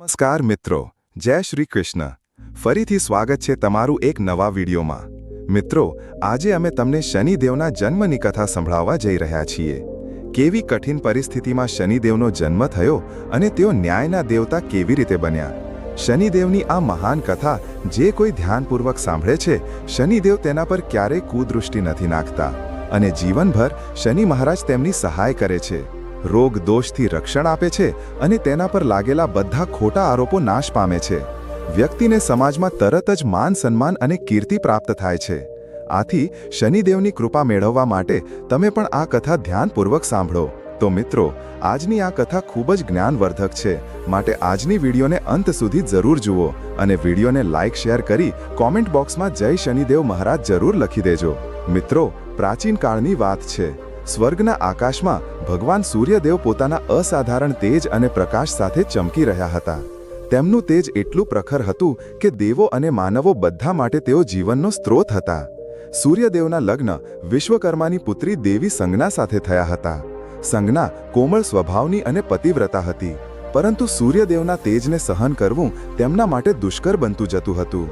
નમસ્કાર મિત્રો, જય શ્રી કૃષ્ણ. ફરીથી સ્વાગત છે તમારું એક નવા વિડીયોમાં. મિત્રો, આજે અમે તમને શનિદેવના જન્મની કથા સંભળાવવા જઈ રહ્યા છીએ. કેવી કઠિન પરિસ્થિતિમાં શનિદેવનો જન્મ થયો અને તેઓ ન્યાયના દેવતા કેવી રીતે બન્યા? શનિદેવની આ મહાન કથા જે કોઈ ધ્યાનપૂર્વક સાંભળે છે, શનિદેવ તેના પર ક્યારેય કુદૃષ્ટિ નથી નાખતા અને જીવનભર શનિ મહારાજ તેમની સહાય કરે છે. રોગ દોષથી રક્ષણ આપે છે અને તેના પર લાગેલા બધા ખોટા આરોપો નાશ પામે છે. વ્યક્તિને સમાજમાં તરત જ માન સન્માન અને કીર્તિ પ્રાપ્ત થાય છે. આથી શનિદેવની કૃપા મેળવવા માટે તમે પણ આ કથા ધ્યાનપૂર્વક સાંભળો. તો મિત્રો, આજની આ કથા ખૂબ જ જ્ઞાનવર્ધક છે. માટે આજની વિડીયોને અંત સુધી જરૂર જુઓ અને વિડીયોને લાઇક, શેર કરી કોમેન્ટ બોક્સમાં જય શનિદેવ મહારાજ જરૂર લખી દેજો. મિત્રો, પ્રાચીન કાળની વાત છે. સ્વર્ગના આકાશમાં ભગવાન સૂર્યદેવ પોતાના અસાધારણ તેજ અને પ્રકાશ સાથે ચમકી રહ્યા હતા. તેમનું તેજ એટલું પ્રખર હતું કે દેવો અને માનવો બધા માટે તેઓ જીવનનો સ્ત્રોત હતા. સૂર્યદેવના લગ્ન વિશ્વકર્માની પુત્રી દેવી સંજ્ઞા સાથે થયા હતા. સંજ્ઞા કોમળ સ્વભાવની અને પતિવ્રતા હતી, પરંતુ સૂર્યદેવના તેજને સહન કરવું તેમના માટે દુષ્કર બનતું જતું હતું.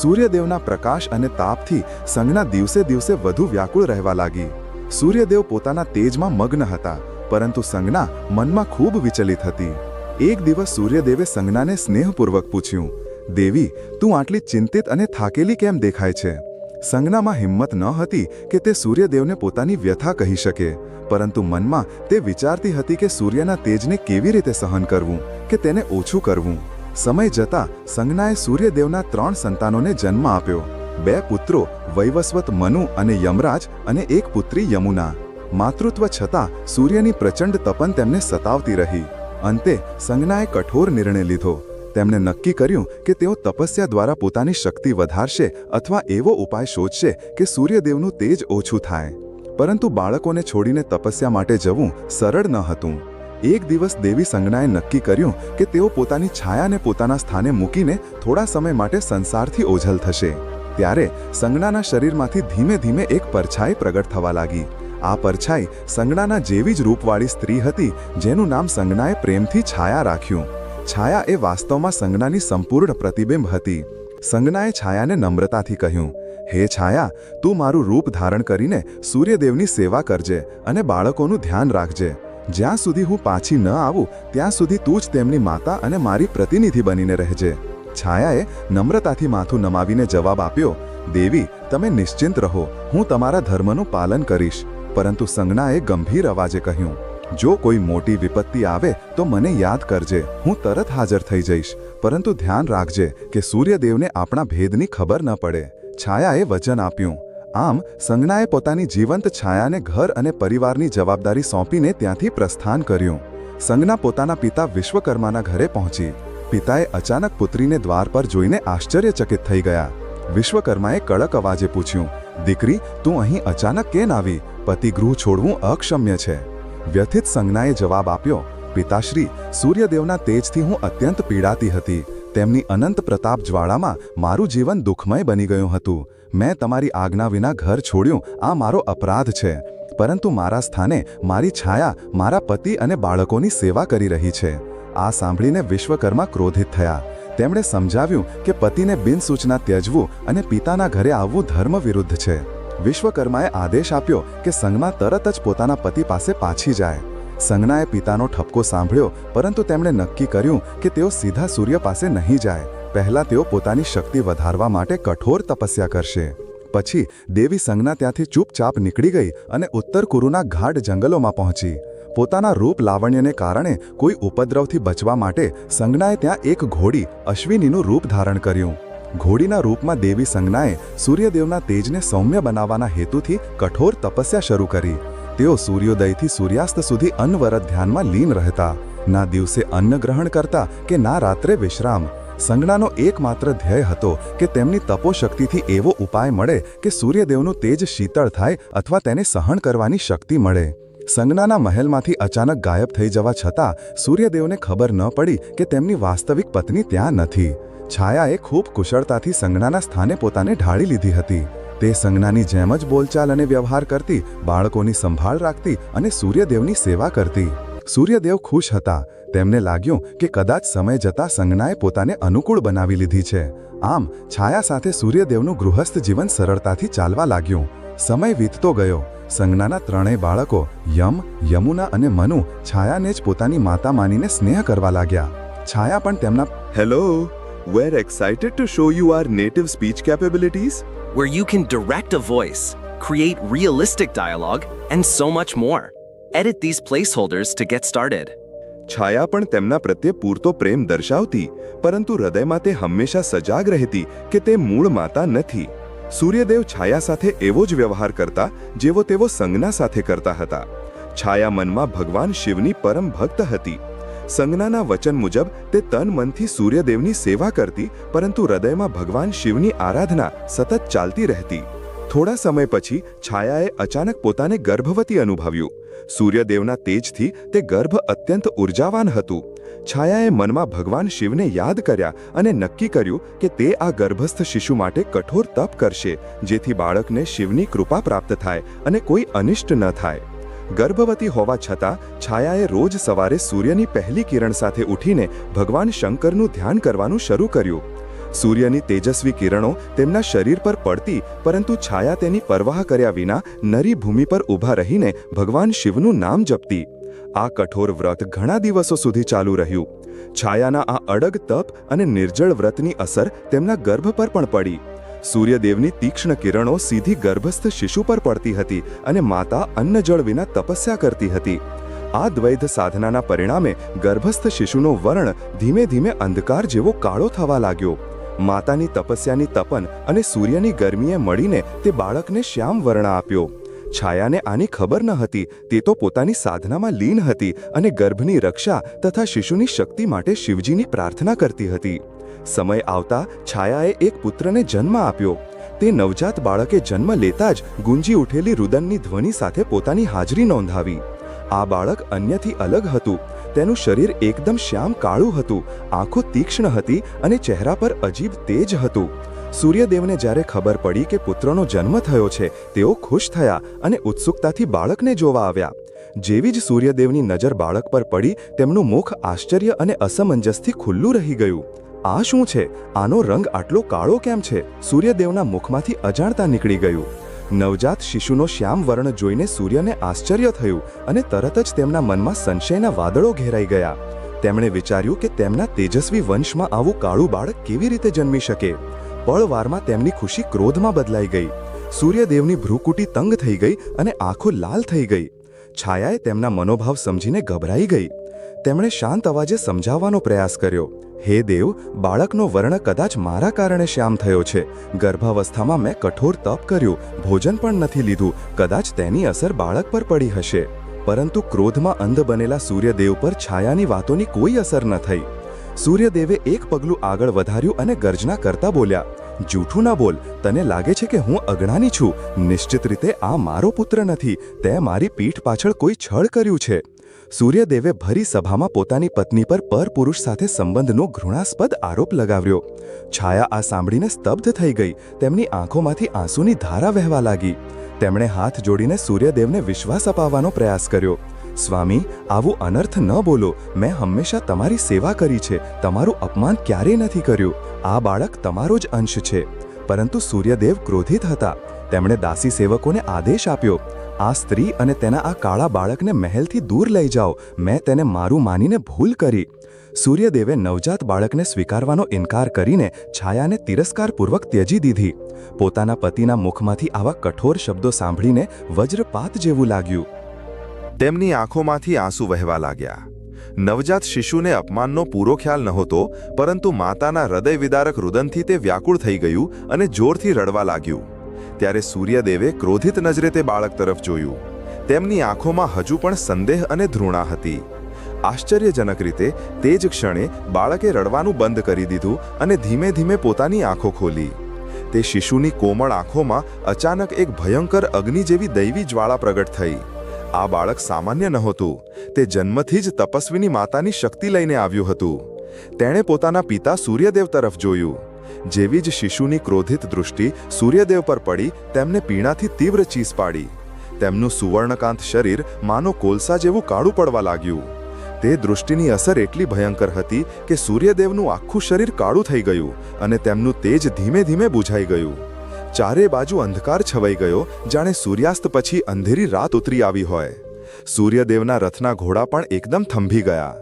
સૂર્યદેવના પ્રકાશ અને તાપથી સંજ્ઞા દિવસે દિવસે વધુ વ્યાકુળ રહેવા લાગી. સૂર્યદેવ પોતાના તેજમાં મગ્ન હતા, પરંતુ સંજ્ઞા મનમાં ખૂબ વિચલિત હતી. એક દિવસ સૂર્યદેવે સંજ્ઞાને સ્નેહપૂર્વક પૂછ્યું, દેવી, તું આટલી ચિંતિત અને થાકેલી કેમ દેખાય છે? સંજ્ઞામાં હિંમત ન હતી કે તે સૂર્યદેવને પોતાની વ્યથા કહી શકે, પરંતુ મનમાં તે વિચારતી હતી કે સૂર્યના તેજને કેવી રીતે સહન કરવું, કે તેને ઓછું કરવું. સમય જતાં સંજ્ઞાએ સૂર્યદેવના ત્રણ સંતાનોને જન્મ આપ્યો. બે પુત્રો, વૈવસ્વત મનુ અને યમરાજ અને એક પુત્રી યમુના. માતૃત્વ છતાં સૂર્યની પ્રચંડ તપન તેમને સતાવતી રહી. અંતે સંજ્ઞાએ કઠોર નિર્ણય લીધો. તેમણે નક્કી કર્યું કે તેઓ તપસ્યા દ્વારા પોતાની શક્તિ વધારશે અથવા એવો ઉપાય શોધશે કે સૂર્યદેવનું તેજ ઓછું થાય. પરંતુ બાળકોને છોડીને તપસ્યા માટે જવું સરળ ન હતું. એક દિવસ દેવી સંજ્ઞાએ નક્કી કર્યું કે તેઓ પોતાની છાયાને પોતાના સ્થાને મૂકીને થોડા સમય માટે સંસારથી ઓઝલ થશે. ત્યારે સંજ્ઞાના શરીરમાંથી ધીમે ધીમે એક પરછાઈ પ્રગટ થવા લાગી. આ પરછાઈ સંજ્ઞાના જેવી જ રૂપવાળી સ્ત્રી હતી, જેનું નામ સંજ્ઞાએ પ્રેમથી છાયા રાખ્યું. છાયા એ વાસ્તવમાં સંજ્ઞાની સંપૂર્ણ પ્રતિબિંબ હતી. સંજ્ઞાએ છાયાને નમ્રતાથી કહ્યું, હે છાયા, તું મારું રૂપ ધારણ કરીને સૂર્યદેવની સેવા કરજે અને બાળકોનું ધ્યાન રાખજે. જ્યાં સુધી હું પાછી ન આવું, ત્યાં સુધી તું જ તેમની માતા અને મારી પ્રતિનિધિ બનીને રહેજે. છાયાએ નમ્રતાથી માથું નમાવીને જવાબ આપ્યો, દેવી, તમે નિશ્ચિંત રહો, હું તમારા ધર્મનું પાલન કરીશ. પરંતુ સંજ્ઞાએ ગંભીર અવાજે કહ્યું, જો કોઈ મોટી વિપત્તિ આવે તો મને યાદ કરજે, હું તરત હાજર થઈ જઈશ. પરંતુ ધ્યાન રાખજે કે સૂર્યદેવને આપણા ભેદની ખબર ન પડે. છાયાએ વચન આપ્યું, આમ, સંજ્ઞાએ પોતાની જીવંત છાયાને ઘર અને પરિવારની જવાબદારી સોંપીને ત્યાંથી પ્રસ્થાન કર્યું. સંજ્ઞા પોતાના પિતા વિશ્વકર્માના ઘરે પહોંચી. પિતાએ અચાનક પુત્રીને દ્વાર પર જોઈને આશ્ચર્યચકિત થઈ ગયા. વિશ્વકર્માએ કડક અવાજે પૂછ્યું, દીકરી, તું અહીં અચાનક કેમ આવી? પતિગૃહ છોડવું અક્ષમ્ય છે. વ્યથિત સંજ્ઞાએ જવાબ આપ્યો, પિતાશ્રી, સૂર્યદેવના તેજથી હું અત્યંત પીડાતી હતી. તેમની અનંત પ્રતાપ જ્વાળામાં મારું જીવન દુઃખમય બની ગયું હતું. મેં તમારી આજ્ઞા વિના ઘર છોડ્યું. આ મારો અપરાધ છે. પરંતુ મારા સ્થાને મારી છાયા મારા પતિ અને બાળકોની સેવા કરી રહી છે. આ સાંભળીને વિશ્વકર્મા ક્રોધિત થયા. તેમણે સમજાવ્યું કે પતિને બિનસૂચના ત્યજવું અને પિતાના ઘરે આવવું ધર્મ વિરુદ્ધ છે. વિશ્વકર્માએ આદેશ આપ્યો કે સંજ્ઞા તરત જ પોતાના પતિ પાસે પાછી જાય. સંજ્ઞાએ પિતાનો ઠપકો સાંભળ્યો, પરંતુ તેમણે નક્કી કર્યું કે તેઓ સીધા સૂર્ય પાસે નહીં જાય. પહેલા તેઓ પોતાની શક્તિ વધારવા માટે કઠોર તપસ્યા કરશે. પછી દેવી સંજ્ઞા ત્યાંથી ચૂપચાપ નીકળી ગઈ અને ઉત્તર કુરુના ઘાટ જંગલોમાં પહોંચી. પોતાના રૂપ લાવણ્યને કારણે કોઈ ઉપદ્રવથી બચવા માટે સંજ્ઞાએ ત્યાં એક ઘોડી અશ્વિનીનું રૂપ ધારણ કર્યું. ઘોડીના રૂપમાં દેવી સંજ્ઞાએ સૂર્યદેવના તેજને સૌમ્ય બનાવવાના હેતુથી કઠોર તપસ્યા શરૂ કરી. તેઓ સૂર્યોદયથી સૂર્યાસ્ત સુધી અન્નવરત ધ્યાનમાં લીન રહેતા. ના દિવસે અન્ન ગ્રહણ કરતા કે ના રાત્રે વિશ્રામ. સંજ્ઞાનો એકમાત્ર ધ્યેય હતો કે તેમની તપોશક્તિથી એવો ઉપાય મળે કે સૂર્યદેવનું તેજ શીતળ થાય અથવા તેને સહન કરવાની શક્તિ મળે. સંજ્ઞાના મહેલમાંથી અચાનક ગાયબ થઈ જવા છતાં સૂર્યદેવને ખબર ન પડી કે તેમની વાસ્તવિક પત્ની ત્યાં નથી. છાયાએ ખૂબ કુશળતાથી સંજ્ઞાના સ્થાને પોતાને ઢાળી લીધી હતી. તે સંજ્ઞાની જેમ જ બોલચાલ અને વ્યવહાર કરતી, બાળકોની સંભાળ રાખતી અને સૂર્યદેવની સેવા કરતી. સૂર્યદેવ ખુશ હતા. તેમને લાગ્યું કે કદાચ સમય જતાં સંજ્ઞાએ પોતાને અનુકૂળ બનાવી લીધી છે. આમ, છાયા સાથે સૂર્યદેવનું ગૃહસ્થ જીવન સરળતાથી ચાલવા લાગ્યું. સમય વીતતો ગયો. સંજ્ઞાના ત્રણેય બાળકો યમ યમુના અને મનુ છાયાને જ પોતાની માતા માનીને સ્નેહ કરવા લાગ્યા છાયા પણ તેમના Hello, we're excited to show you our native speech capabilities. where you can direct a voice, create realistic dialogue, and so much more. Edit these placeholders to get started. છાયા પણ તેમના પ્રત્યે પૂરતો પ્રેમ દર્શાવતી પરંતુ હૃદયમાં તે હંમેશા સજાગ રહેતી કે તે મૂળ માતા નથી સૂર્યદેવ છાયા સાથે એવો જ વ્યવહાર કરતા જેવો તેઓ સંજ્ઞા સાથે કરતા હતા. છાયા મનમાં ભગવાન શિવની પરમ ભક્ત હતી. સંજ્ઞાના વચન મુજબ તે તન મનથી સૂર્યદેવની સેવા કરતી, પરંતુ હૃદયમાં ભગવાન શિવની આરાધના સતત ચાલતી રહેતી. થોડા સમય પછી છાયાએ અચાનક પોતાને ગર્ભવતી અનુભવ્યું. સૂર્યદેવના તેજથી તે ગર્ભ અત્યંત ઉર્જાવાન હતું. છાયાએ મનમાં ભગવાન શિવને યાદ કર્યા અને નક્કી કર્યું કે તે આ ગર્ભસ્થ શિશુ માટે કઠોર તપ કરશે, જેથી બાળકને શિવની કૃપા પ્રાપ્ત થાય અને કોઈ અનિષ્ટ ન થાય. ગર્ભવતી હોવા છતાં, છાયાએ રોજ સવારે સૂર્યની પહેલી કિરણ સાથે ઉઠીને ભગવાન શંકરનું ધ્યાન કરવાનું શરૂ કર્યું. સૂર્યની તેજસ્વી કિરણો તેમના શરીર પર પડતી, પરંતુ છાયા તેની પરવાહ કર્યા વિના નરી ભૂમિ પર ઊભા રહીને ભગવાન શિવનું નામ જપતી. આ કઠોર વ્રત ઘણા દિવસો સુધી ચાલુ રહ્યું. છાયાના આ અડગ તપ અને નિર્જળ વ્રતની અસર તેમના ગર્ભ પર પણ પડી. સૂર્યદેવની તીક્ષ્ણ કિરણો સીધી ગર્ભસ્થ શિશુ પર પડતી હતી અને માતા અન્ન જળ વિના તપસ્યા કરતી હતી. આ દ્વૈધ સાધનાના પરિણામે ગર્ભસ્થ શિશુનો વર્ણ ધીમે ધીમે અંધકાર જેવો કાળો થવા લાગ્યો. માતાની તપસ્યાની તપન અને સૂર્યની ગરમીએ મળીને તે બાળકને શ્યામ વર્ણ આપ્યો. છાયાને આની ખબર ન હતી, તે તો પોતાની સાધનામાં લીન હતી અને ગર્ભની રક્ષા તથા શિશુની શક્તિ માટે શિવજીની પ્રાર્થના કરતી હતી. સમય આવતા છાયાએ એક પુત્રને જન્મ આપ્યો. તે નવજાત બાળકે જન્મ લેતા જ ગુંજી ઉઠેલી રુદનની ધ્વનિ સાથે પોતાની હાજરી નોંધાવી. આ બાળક અન્યથી અલગ હતું તેનું શરીર એકદમ શ્યામ કાળું હતું. આંખો તીક્ષ્ણ હતી અને ચહેરા પર અજીબ તેજ હતું. સૂર્યદેવને જ્યારે ખબર પડી કે પુત્રનો જન્મ થયો છે, તેઓ ખુશ થયા અને ઉત્સુકતાથી બાળકને જોવા આવ્યા. જેવી જ સૂર્યદેવની નજર બાળક પર પડી, તેમનું મુખ આશ્ચર્ય અને અસમંજસથી ખુલ્લું રહી ગયું. આ શું છે? આનો રંગ આટલો કાળો કેમ છે? સૂર્યદેવના મુખમાંથી અજાણતા નીકળી ગયું. નવજાત શિશુનો શ્યામ વર્ણ જોઈને સૂર્યને આશ્ચર્ય થયું અને તરત જ તેમના મનમાં સંશયના વાદળો ઘેરાઈ ગયા. તેમણે વિચાર્યું કે તેમના તેજસ્વી વંશમાં આવું કાળું બાળક કેવી રીતે જન્મી શકે. પળવારમાં તેમની ખુશી ક્રોધમાં બદલાઈ ગઈ. સૂર્યદેવની ભ્રુકુટી તંગ થઈ ગઈ અને આંખો લાલ થઈ ગઈ. છાયાએ તેમના મનોભાવ સમજીને ગભરાઈ ગઈ. તેમણે શાંત અવાજે સમજાવવાનો પ્રયાસ કર્યો. હે દેવ, બાળકનો વર્ણ કદાચ મારા કારણે શ્યામ થયો છે. ગર્ભાવસ્થામાં મેં કઠોર તપ કર્યું, ભોજન પણ નથી લીધું. કદાચ તેની અસર બાળક પર પડી હશે. પરંતુ ક્રોધમાં અંધ બનેલા સૂર્યદેવ પર છાયાની વાતોની કોઈ અસર ન થઈ. સૂર્યદેવે એક પગલું આગળ વધાર્યું અને ગર્જના કરતા બોલ્યા, જૂઠું ના બોલ, તને લાગે છે કે હું અજ્ઞાની છું? નિશ્ચિત રીતે આ મારો પુત્ર નથી. તે મારી પીઠ પાછળ કોઈ છળ કર્યું છે. સૂર્યદેવે ભરી સભામાં પોતાની પત્ની પર પરપુરુષ સાથે સંબંધનો ઘૃણાસ્પદ આરોપ લગાવ્યો. છાયા આ સાંભળીને સ્તબ્ધ થઈ ગઈ. તેમની આંખોમાંથી આંસુની ધારા વહેવા લાગી. તેમણે હાથ જોડીને સૂર્યદેવને વિશ્વાસ અપાવવાનો પ્રયાસ કર્યો. સ્વામી, આવું અનર્થ ન બોલો. મેં હંમેશા તમારી સેવા કરી છે. તમારું અપમાન ક્યારેય નથી કર્યું. આ બાળક તમારો જ અંશ છે. પરંતુ સૂર્યદેવ ક્રોધિત હતા. તેમણે દાસી સેવકોને આદેશ આપ્યો. આ સ્ત્રી અને તેના આ કાળા બાળકને મહેલથી દૂર લઈ જાઓ. મેં તેને મારું માનીને ભૂલ કરી. સૂર્યદેવે નવજાત બાળકને સ્વીકારવાનો ઇનકાર કરીને છાયાને તિરસ્કારપૂર્વક ત્યજી દીધી. પોતાના પતિના મુખમાંથી આવા કઠોર શબ્દો સાંભળીને વજ્રપાત જેવું લાગ્યું. તેમની આંખોમાંથી આંસુ વહેવા લાગ્યા. નવજાત શિશુને અપમાનનો પૂરો ખ્યાલ નહોતો, પરંતુ માતાના હૃદય વિદારક રુદનથી તે વ્યાકુળ થઈ ગયું અને જોરથી રડવા લાગ્યું. ત્યારે સૂર્યદેવે ક્રોધિત નજરે તે બાળક તરફ જોયું. તેમની આંખોમાં હજુ પણ સંદેહ અને ધૃણા હતી. આશ્ચર્યજનક રીતે તે જ ક્ષણે બાળકે રડવાનું બંધ કરી દીધું અને ધીમે ધીમે પોતાની આંખો ખોલી. તે શિશુની કોમળ આંખોમાં અચાનક એક ભયંકર અગ્નિ જેવી દૈવી જ્વાળા પ્રગટ થઈ. આ બાળક સામાન્ય નહોતું. તે જન્મથી જ તપસ્વીની માતાની શક્તિ લઈને આવ્યું હતું. તેણે પોતાના પિતા સૂર્યદેવ તરફ જોયું. જેવી જ શિશુની ક્રોધિત દૃષ્ટિ સૂર્યદેવ પર પડી, તેમને પીણાથી તીવ્ર ચીસ પાડી. તેમનું સુવર્ણકાંત શરીર માનો કોલસા જેવું કાળું પડવા લાગ્યું. તે દૃષ્ટિની અસર એટલી ભયંકર હતી કે સૂર્યદેવનું આખું શરીર કાળું થઈ ગયું અને તેમનું તેજ ધીમે ધીમે બુઝાઈ ગયું. ચારે બાજુ અંધકાર છવાઈ ગયો, જાણે સૂર્યાસ્ત પછી અંધેરી રાત ઉતરી આવી હોય. સૂર્યદેવના રથના ઘોડા પણ એકદમ થંભી ગયા.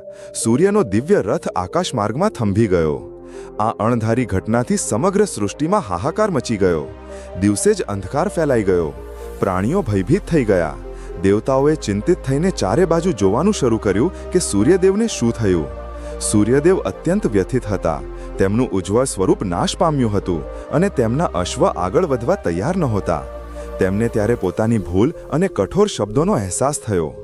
સૂર્યનો દિવ્ય રથ આકાશમાર્ગમાં થંભી ગયો. આ અણધારી ઘટનાથી સમગ્ર સૃષ્ટિમાં હાહાકાર મચી ગયો. દિવસે જ અંધકાર ફેલાઈ ગયો. પ્રાણીઓ ભયભીત થઈ ગયા. દેવતાઓએ ચિંતિત થઈને ચારે બાજુ જોવાનું શરૂ કર્યું કે સૂર્યદેવને શું થયું. સૂર્યદેવ અત્યંત વ્યથિત હતા. તેમનું ઉજ્જવળ સ્વરૂપ નાશ પામ્યું હતું અને તેમના અશ્વ આગળ વધવા તૈયાર નહોતા. તેમને ત્યારે પોતાની ભૂલ અને કઠોર શબ્દોનો અહેસાસ થયો.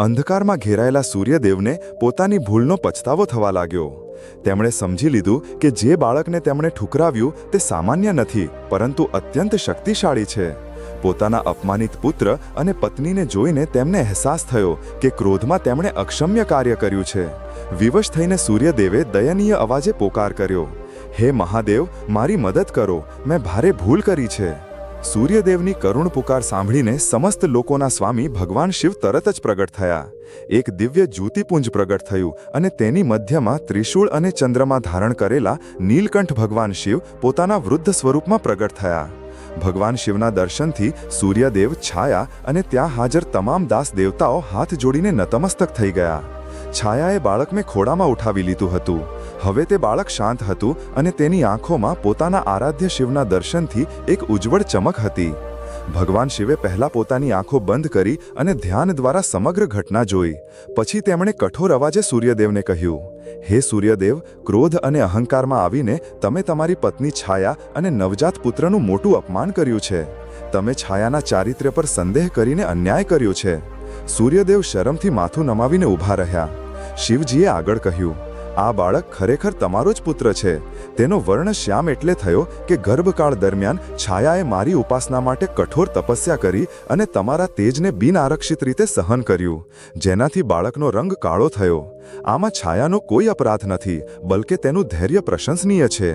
અંધકારમાં ઘેરાયેલા સૂર્યદેવને પોતાની ભૂલનો પછતાવો થવા લાગ્યો. તેમણે સમજી લીધું કે જે બાળકને તેમણે ઠુકરાવ્યું તે સામાન્ય નથી, પરંતુ અત્યંત શક્તિશાળી છે. પોતાના અપમાનિત પુત્ર અને પત્નીને જોઈને તેમને અહેસાસ થયો કે ક્રોધમાં તેમણે અક્ષમ્ય કાર્ય કર્યું છે. વિવશ થઈને સૂર્યદેવે દયનીય અવાજે પોકાર કર્યો, હે મહાદેવ, મારી મદદ કરો, મેં ભારે ભૂલ કરી છે. સૂર્યદેવની કરુણ પુકાર સાંભળીને સમસ્ત લોકોના સ્વામી ભગવાન શિવ તરત જ પ્રગટ થયા. એક દિવ્ય જ્યોતિપુંજ પ્રગટ થયું અને તેની મધ્યમાં ત્રિશૂળ અને ચંદ્રમાં ધારણ કરેલા નીલકંઠ ભગવાન શિવ પોતાના વૃદ્ધ સ્વરૂપમાં પ્રગટ થયા. ભગવાન શિવના દર્શનથી સૂર્યદેવ છાયા અને ત્યાં હાજર તમામ દાસ દેવતાઓ હાથ જોડીને નતમસ્તક થઈ ગયા. છાયાએ બાળકને ખોડામાં ઉઠાવી લીધું હતું. હવે તે બાળક શાંત હતું અને તેની આંખોમાં પોતાના આરાધ્ય શિવના દર્શનથી એક ઉજ્જવળ ચમક હતી. ભગવાન શિવે પહેલા પોતાની આંખો બંધ કરી અને ધ્યાન દ્વારા સમગ્ર ઘટના જોઈ. પછી તેમણે કઠોર અવાજે સૂર્યદેવને કહ્યું, હે સૂર્યદેવ, ક્રોધ અને અહંકારમાં આવીને તમે તમારી પત્ની છાયા અને નવજાત પુત્રનું મોટું અપમાન કર્યું છે. તમે છાયાના ચારિત્ર્ય પર સંદેહ કરીને અન્યાય કર્યો છે. સૂર્યદેવ શરમથી માથું નમાવીને ઊભા રહ્યા. શિવજીએ આગળ કહ્યું આ બાળક ખરેખર તમારો જ પુત્ર છે. તેનો વર્ણ શ્યામ એટલે થયો કે ગર્ભકાળ દરમિયાન છાયાએ મારી ઉપાસના માટે કઠોર તપસ્યા કરી અને તમારા તેજને બિનઆરક્ષિત રીતે સહન કર્યું, જેનાથી બાળકનો રંગ કાળો થયો. આમાં છાયાનો કોઈ અપરાધ નથી, બલકે તેનું ધૈર્ય પ્રશંસનીય છે.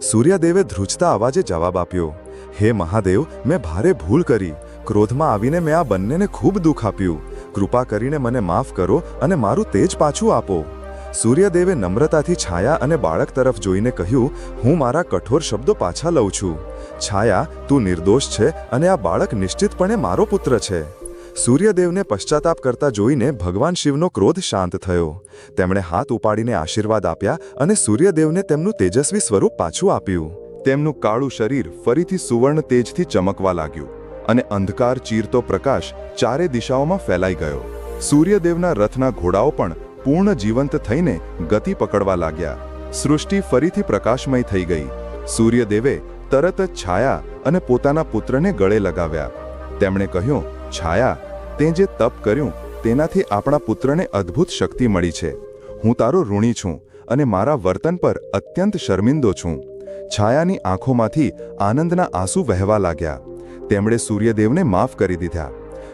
સૂર્યદેવે ધ્રુજતા અવાજે જવાબ આપ્યો, હે મહાદેવ, મેં ભારે ભૂલ કરી. ક્રોધમાં આવીને મેં આ બંનેને ખૂબ દુઃખ આપ્યું. કૃપા કરીને મને માફ કરો અને મારું તેજ પાછું આપો. સૂર્યદેવે નમ્રતાથી છાયા અને બાળક તરફ જોઈને કહ્યું, હું મારા કઠોર શબ્દો પાછા લઉં છું. છાયા, તું નિર્દોષ છે અને આ બાળક નિશ્ચિતપણે મારો પુત્ર છે. સૂર્યદેવને પશ્ચાતાપ કરતા જોઈને ભગવાન શિવનો ક્રોધ શાંત થયો. તેમણે હાથ ઉપાડીને આશીર્વાદ આપ્યા અને સૂર્યદેવને તેમનું તેજસ્વી સ્વરૂપ પાછું આપ્યું. તેમનું કાળું શરીર ફરીથી સુવર્ણ તેજથી ચમકવા લાગ્યું અને અંધકાર ચીરતો પ્રકાશ ચારે દિશાઓમાં ફેલાઈ ગયો. સૂર્યદેવના રથના ઘોડાઓ પણ પૂર્ણ જીવંત થઈને ગતિ પકડવા લાગ્યા. સૃષ્ટિ ફરીથી પ્રકાશમય થઈ ગઈ. સૂર્યદેવે તરત જ છાયા અને પોતાના પુત્રને ગળે લગાવ્યા. તેમણે કહ્યું, છાયા, તે જે તપ કર્યું, તેનાથી આપણા પુત્રને અદ્ભુત શક્તિ મળી છે. હું તારો ઋણી છું અને મારા વર્તન પર અત્યંત શર્મિંદો છું. છાયાની આંખોમાંથી આનંદના આંસુ વહેવા લાગ્યા. તેમણે સૂર્યદેવને માફ કરી દીધા.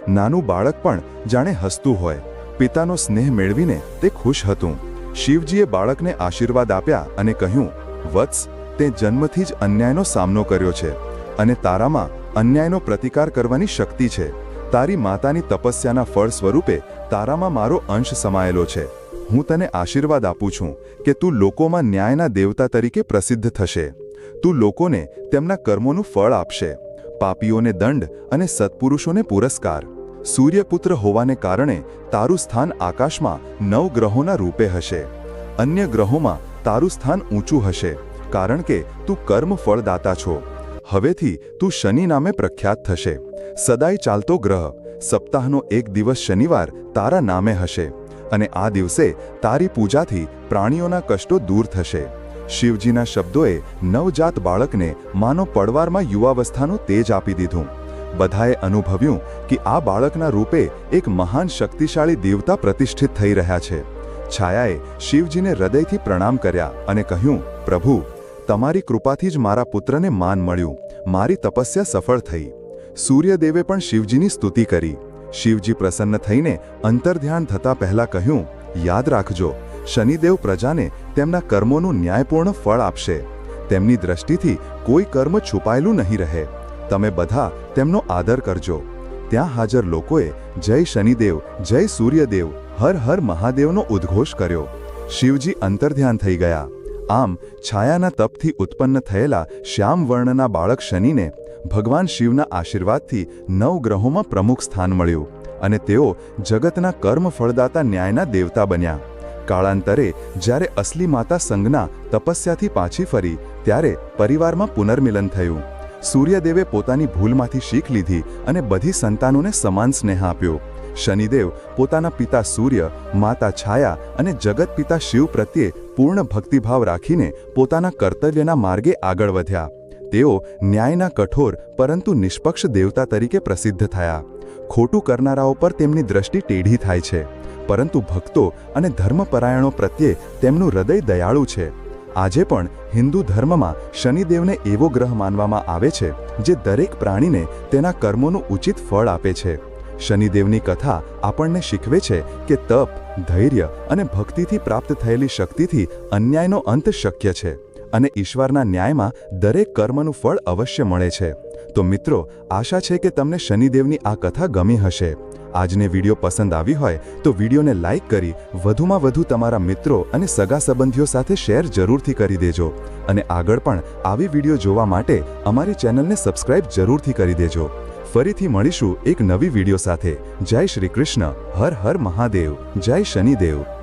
નાનું બાળક પણ જાણે હસતું હોય. પિતાનો સ્નેહ મેળવીને તે ખુશ હતું. શિવજીએ બાળકને આશીર્વાદ આપ્યા અને કહ્યું, વત્સ, તે જન્મથી જ અન્યાયનો સામનો કર્યો છે અને તારામાં અન્યાયનો પ્રતિકાર કરવાની શક્તિ છે. તારી માતાની તપસ્યાના ફળ સ્વરૂપે તારામાં મારો અંશ સમાયેલો છે. હું તને આશીર્વાદ આપું છું કે તું લોકોમાં ન્યાયના દેવતા તરીકે પ્રસિદ્ધ થશે. તું લોકોને તેમના કર્મોનું ફળ આપશે. પાપીઓને દંડ અને સત્પુરુષોને પુરસ્કાર. સૂર્યપુત્ર હોવાને કારણે તારું સ્થાન આકાશમાં નવ ગ્રહોના રૂપે હશે. અન્ય ગ્રહોમાં તારું સ્થાન ઊંચું હશે, કારણ કે તું કર્મ ફળદાતા છો. હવેથી તું શનિ નામે પ્રખ્યાત થશે. સદાય ચાલતો ગ્રહ, સપ્તાહનો એક દિવસ શનિવાર તારા નામે હશે અને આ દિવસે તારી પૂજાથી પ્રાણીઓના કષ્ટો દૂર થશે. શિવજીના શબ્દોએ નવજાત બાળકને માનો પડવારમાં યુવાવસ્થાનું તેજ આપી દીધું. બધાએ અનુભવ્યું કે આ બાળકના રૂપે એક મહાન શક્તિશાળી દેવતા પ્રતિષ્ઠિત થઈ રહ્યા છે. છાયાએ શિવજીને હૃદયથી પ્રણામ કર્યા અને કહ્યું, પ્રભુ, તમારી કૃપાથી જ મારા પુત્રને માન મળ્યું. મારી તપસ્યા સફળ થઈ. સૂર્યદેવે પણ શિવજીની સ્તુતિ કરી. શિવજી પ્રસન્ન થઈને અંતર્ધ્યાન થતા પહેલા કહ્યું, યાદ રાખજો, શનિદેવ પ્રજાને તેમના કર્મોનું ન્યાયપૂર્ણ ફળ આપશે. તેમની દ્રષ્ટિથી કોઈ કર્મ છુપાયેલું નહીં રહે. તમે બધા તેમનો આદર કરજો. ત્યાં હાજર લોકોએ જય શનિદેવ, જય સૂર્યદેવ, હર હર મહાદેવનો ઉદ્ઘોષ કર્યો. શિવજી અંતર્ધ્યાન થઈ ગયા. આમ છાયાના તપથી ઉત્પન્ન થયેલા શ્યામ વર્ણના બાળક શનિને ભગવાન શિવના આશીર્વાદથી નવ ગ્રહોમાં પ્રમુખ સ્થાન મળ્યું અને તેઓ જગતના કર્મ ફળદાતા ન્યાયના દેવતા બન્યા. કાળાંતરે જ્યારે અસલી માતા સંજ્ઞા તપસ્યાથી પાછી ફરી, ત્યારે પરિવારમાં પુનર્મિલન થયું. સૂર્યદેવે પોતાની ભૂલમાંથી શીખ લીધી અને બધી સંતાનોને સમાન સ્નેહ આપ્યો. શનિદેવ પોતાના પિતા સૂર્ય, માતા છાયા અને જગત પિતા શિવ પ્રત્યે પૂર્ણ ભક્તિભાવ રાખીને પોતાના કર્તવ્યના માર્ગે આગળ વધ્યા. તેઓ ન્યાયના કઠોર પરંતુ નિષ્પક્ષ દેવતા તરીકે પ્રસિદ્ધ થયા. ખોટું કરનારાઓ પર તેમની દ્રષ્ટિ ટેઢી થાય છે. પરંતુ ભક્તો અને ધર્મપરાયણો પ્રત્યે તેમનું હૃદય દયાળુ છે. આજે પણ હિન્દુ ધર્મમાં શનિદેવને એવો ગ્રહ માનવામાં આવે છે જે દરેક પ્રાણીને તેના કર્મોનું ઉચિત ફળ આપે છે. શનિદેવની કથા આપણને શીખવે છે કે તપ, ધૈર્ય અને ભક્તિથી પ્રાપ્ત થયેલી શક્તિથી અન્યાયનો અંત શક્ય છે અને ઈશ્વરના ન્યાયમાં દરેક કર્મનું ફળ અવશ્ય મળે છે. તો મિત્રો, આશા છે કે તમને શનિદેવની આ કથા ગમી હશે. આજને વીડિયો પસંદ આવી હોય તો વિડીયોને લાઇક કરી વધુમાં વધુ તમારા મિત્રો અને સગા સંબંધીઓ સાથે શેર જરૂરથી કરી દેજો. અને આગળ પણ આવી વીડિયો જોવા માટે અમારી ચેનલને સબસ્ક્રાઇબ જરૂરથી કરી દેજો. ફરીથી મળીશું એક નવી વીડિયો સાથે. જય શ્રી કૃષ્ણ. હર હર મહાદેવ. જય શનિદેવ.